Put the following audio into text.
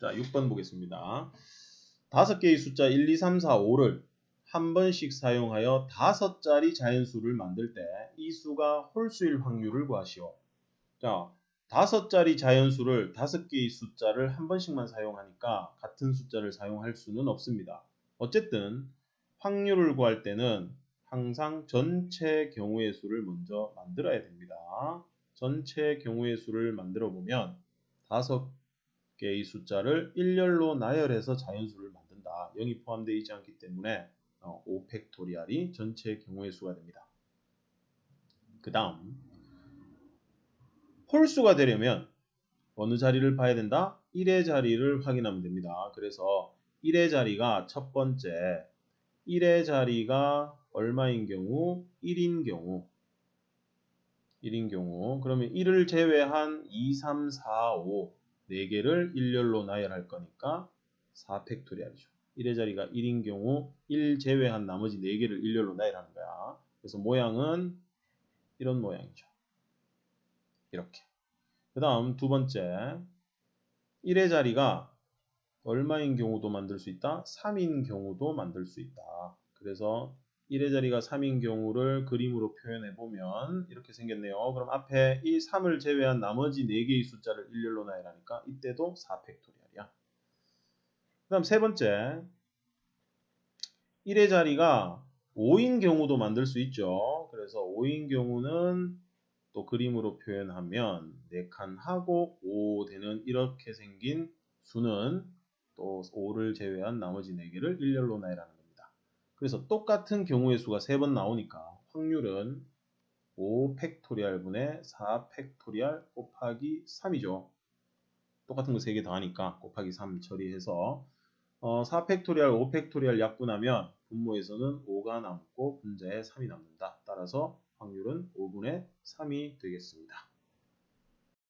자, 6번 보겠습니다. 다섯 개의 숫자 1, 2, 3, 4, 5를 한 번씩 사용하여 다섯 자리 자연수를 만들 때 이 수가 홀수일 확률을 구하시오. 자, 다섯 자리 자연수를 다섯 개의 숫자를 한 번씩만 사용하니까 같은 숫자를 사용할 수는 없습니다. 어쨌든 확률을 구할 때는 항상 전체 경우의 수를 먼저 만들어야 됩니다. 전체 경우의 수를 만들어 보면 다섯 개의 숫자를 일렬로 나열해서 자연수를 만든다. 0이 포함되어 있지 않기 때문에 5팩토리알이 전체 경우의 수가 됩니다. 그 다음 홀수가 되려면 어느 자리를 봐야 된다? 1의 자리를 확인하면 됩니다. 그래서 1의 자리가 첫 번째 1의 자리가 얼마인 경우? 1인 경우 1인 경우 그러면 1을 제외한 2, 3, 4, 5 4개를 일렬로 나열할 거니까 4팩토리알이죠. 1의 자리가 1인 경우 1 제외한 나머지 4개를 일렬로 나열하는 거야. 그래서 모양은 이런 모양이죠. 이렇게. 그 다음 두 번째 1의 자리가 얼마인 경우도 만들 수 있다? 3인 경우도 만들 수 있다. 그래서 1의 자리가 3인 경우를 그림으로 표현해 보면 이렇게 생겼네요. 그럼 앞에 이 3을 제외한 나머지 4개의 숫자를 일렬로 나열하니까 이때도 4팩토리알이야. 그 다음 세 번째 1의 자리가 5인 경우도 만들 수 있죠. 그래서 5인 경우는 또 그림으로 표현하면 4칸 하고 5 되는 이렇게 생긴 수는 또 5를 제외한 나머지 4개를 일렬로 나열하는. 그래서 똑같은 경우의 수가 3번 나오니까 확률은 5 팩토리알 분의 4 팩토리알 곱하기 3이죠. 똑같은 거 3개 더하니까 곱하기 3 처리해서 어, 4 팩토리알, 5 팩토리알 약분하면 분모에서는 5가 남고 분자에 3이 남는다. 따라서 확률은 5분의 3이 되겠습니다.